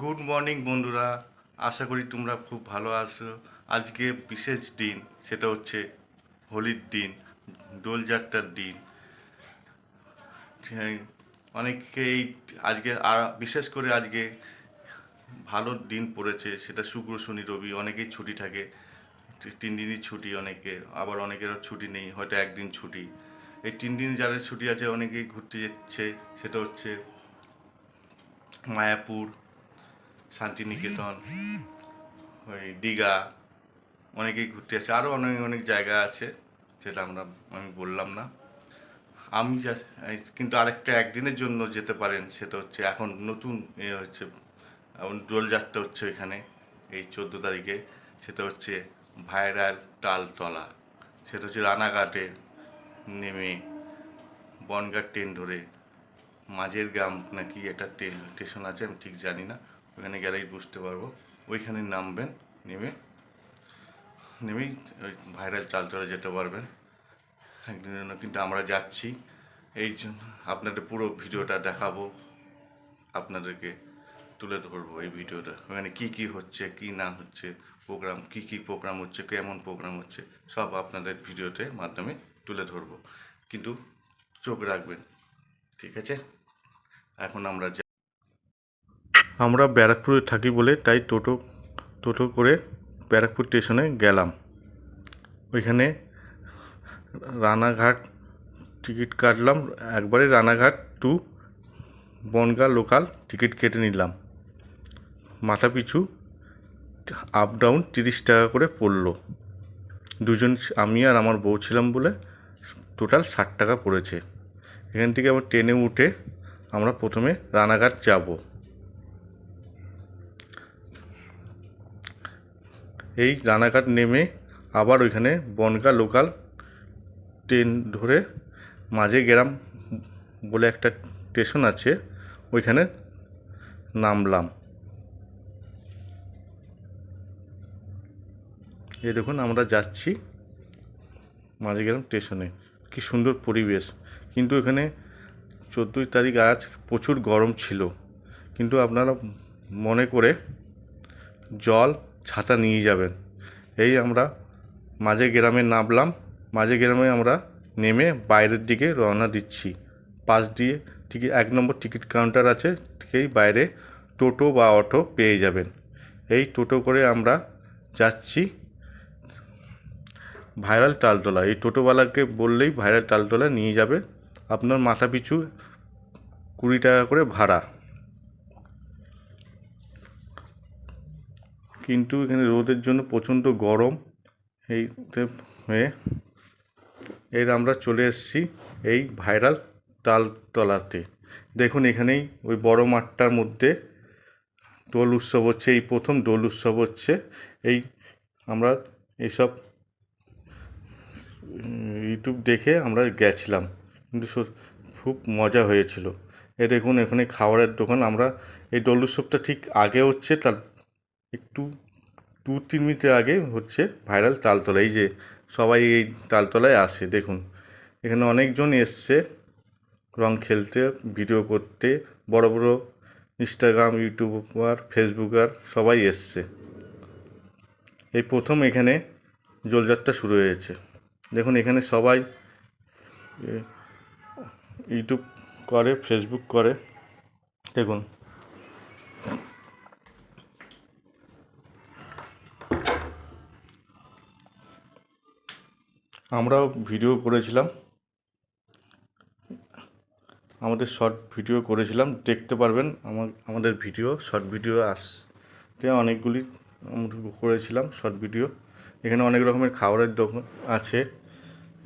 Good morning বন্ধুরা। আশা করি তোমরা খুব ভালো আছো। আজকে বিশেষ দিন, সেটা হচ্ছে হোলির দিন, দোলযাত্রার দিন। সেই অনেকেই আজকে, আর বিশেষ করে আজকে ভালো দিন পড়েছে, সেটা শুক্র, শনি, রবি, অনেকেই ছুটি থাকে। তিন দিনই ছুটি অনেকে আবার অনেকেরও ছুটি নেই, হয়তো একদিন ছুটি। এই তিন দিন যাদের ছুটি আছে, অনেকেই ঘুরতে যাচ্ছে, সেটা হচ্ছে মায়াপুর শান্তিনিকেতন, ওই দীঘা, অনেকেই ঘুরতে আছে আরও অনেক অনেক জায়গা আছে যেটা আমরা, আমি বললাম না। আমি কিন্তু আরেকটা একদিনের জন্য যেতে পারেন, সেটা হচ্ছে এখন নতুন এ হচ্ছে দোলযাত্রা হচ্ছে এখানে এই চোদ্দ তারিখে। সেটা হচ্ছে ভাইরাল টালতলা সেটা হচ্ছে রানাঘাটে নেমে বনগাঁ ট্রেন ধরে, মাঝের গ্রাম নাকি একটা স্টেশন আছে, আমি ঠিক জানি না। ওখানে গেলেই বুঝতে পারব। ওইখানে নামবেন, নেমে, নেমেই ওই ভাইরাল চালচলে যেতে পারবেন। একদিনের জন্য কিন্তু আমরা যাচ্ছি। এই জন্য আপনাদের পুরো ভিডিওটা দেখাবো, আপনাদেরকে তুলে ধরবো এই ভিডিওটা। ওখানে কি কি হচ্ছে, কি না হচ্ছে প্রোগ্রাম কি কি প্রোগ্রাম হচ্ছে, কেমন প্রোগ্রাম হচ্ছে, সব আপনাদের ভিডিওতে মাধ্যমে তুলে ধরবো। কিন্তু চোখ রাখবেন, ঠিক আছে? এখন আমরা আমরা ব্যারাকপুরে থাকি বলে তাই টোটো টোটো করে ব্যারাকপুর স্টেশনে গেলাম। ওইখানে রানাঘাট টিকিট কাটলাম। একবারে Ranaghat to Bongaon local ticket কেটে নিলাম। মাথা পিছু আপ ডাউন তিরিশ টাকা করে পড়ল। দুজন আমি আর আমার বউ ছিলাম বলে টোটাল ষাট টাকা পড়েছে। এখান থেকে আবার ট্রেনে উঠে আমরা প্রথমে রানাঘাট যাব। এই রানাঘাট নেমে আবার ওইখানে বনগা লোকাল ট্রেন ধরে মাঝে গ্রাম বলে একটা স্টেশন আছে, ওইখানে নামলাম। এই দেখুন, আমরা যাচ্ছি মাঝে গ্রাম স্টেশনে। কি সুন্দর পরিবেশ। কিন্তু এখানে চোদ্দোই তারিখ আজ প্রচুর গরম ছিল। কিন্তু আপনারা মনে করে জল ছাতা নিয়ে যাবেন। এই আমরা মাঝে গ্রামে নামলাম। মাঝে গ্রামে আমরা নেমে বাইরের দিকে রওনা দিচ্ছি। পাশ দিয়ে টিকিট এক নম্বর টিকিট কাউন্টার আছে ঠিকই বাইরে টোটো বা অটো পেয়ে যাবেন। এই টোটো করে আমরা যাচ্ছি ভাইরাল তালতলা। এই টোটোওয়ালাকে বললেই ভাইরাল তালতলা নিয়ে যাবে। আপনার মাথা পিছু কুড়ি টাকা করে ভাড়া। কিন্তু এখানে রোদের জন্য প্রচণ্ড গরম। এইতে হয়ে এর আমরা চলে এসেছি এই ভাইরাল তালতলাতে। দেখুন এখানেই ওই বড় মাঠটার মধ্যে দোল উৎসব হচ্ছে, এই প্রথম দোল উৎসব হচ্ছে। এই আমরা এইসব ইউটিউব দেখে আমরা গেছিলাম, কিন্তু খুব মজা হয়েছিল। এ দেখুন এখানে খাবারের দোকান, আমরা এই দোল উৎসবটা ঠিক আগে হচ্ছে, তার একটু, দু, তিন মিনিট আগে হচ্ছে ভাইরাল তালতলা, এই যে সবাই এই তালতলায় আসে, দেখুন। এখানে অনেকজন এসছে রং খেলতে ভিডিও করতে, বড় বড় ইনস্টাগ্রাম ইউটিউবার ফেসবুকার সবাই এসছে। এই প্রথম এখানে দোলযাত্রা শুরু হয়েছে। দেখুন, এখানে সবাই ইউটিউব করে ফেসবুক করে। দেখুন আমরাও ভিডিও করেছিলাম। আমাদের শর্ট ভিডিও করেছিলাম। দেখতে পারবেন আমার, আমাদের ভিডিও, শর্ট ভিডিও আসতে অনেকগুলি করেছিলাম শর্ট ভিডিও। এখানে অনেক রকমের খাবারের দোকান আছে।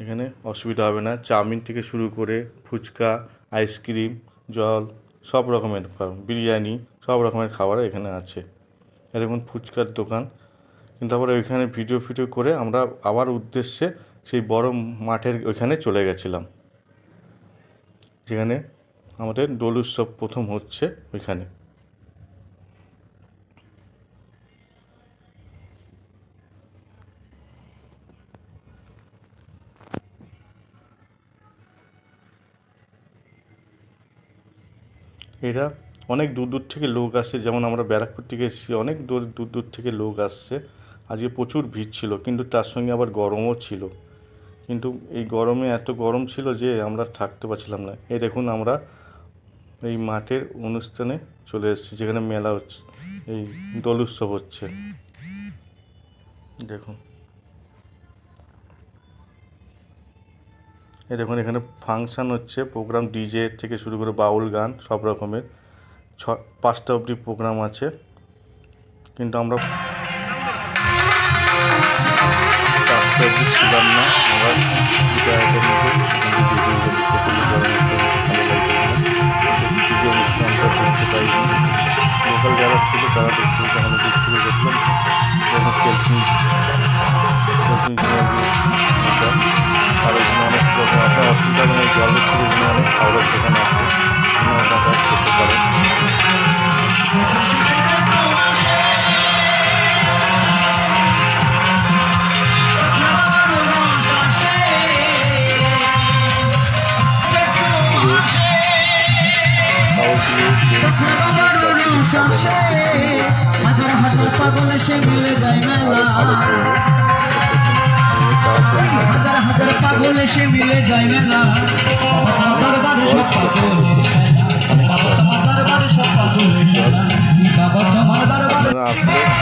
এখানে অসুবিধা হবে না। চাউমিন থেকে শুরু করে ফুচকা, আইসক্রিম, জল, সব রকমের বিরিয়ানি, সব রকমের খাবার এখানে আছে। এরকম ফুচকার দোকান। কিন্তু আবার ওইখানে ভিডিও, ফিডিও করে আমরা আবার উদ্দেশ্যে সেই বড় মাঠের ওইখানে চলে গেছিলাম। যেখানে আমাদের দোল উৎসব প্রথম হচ্ছে ওইখানে। এরা অনেক দূর দূর থেকে লোক আসছে যেমন আমরা ব্যারাকপুর থেকে এসেছি, অনেক দূর দূর দূর থেকে লোক আসছে। আজকে প্রচুর ভিড় ছিল, কিন্তু তার সঙ্গে আবার গরমও ছিল। কিন্তু এই গরমে এত গরম ছিল যে আমরা থাকতে পারছিলাম না। এই দেখুন আমরা এই মাঠের অনুষ্ঠানে চলে এসেছি, যেখানে মেলা হচ্ছে, এই দোল উৎসব হচ্ছে। দেখুন। এই দেখুন, এখানে ফাংশান হচ্ছে, প্রোগ্রাম ডিজে থেকে শুরু করে বাউল গান, সব রকমের। ছ, পাঁচটা অবধি প্রোগ্রাম আছে। কিন্তু আমরা অবধি ছিলাম না আমরা দুটো মধ্যে গরমের সময় ভালো অনুষ্ঠানটা দেখতে লোকাল যারা ছিল, তারা দেখতে আমরা দূর থেকে গেছিলাম। তখন সেলফি সেলফি আর এখানে অনেক রকম আপনার অসুবিধা দোকান আছে। খেতে পারেন। সাজানো হাজার হাজার পাগল এসে মিলে যায় মেলা। হাজার হাজার পাগল এসে মিলে যায় মেলা। দরবারে সব পাগল। দরবারে সব পাগল। বাবা তোমার দরবারে আপনারা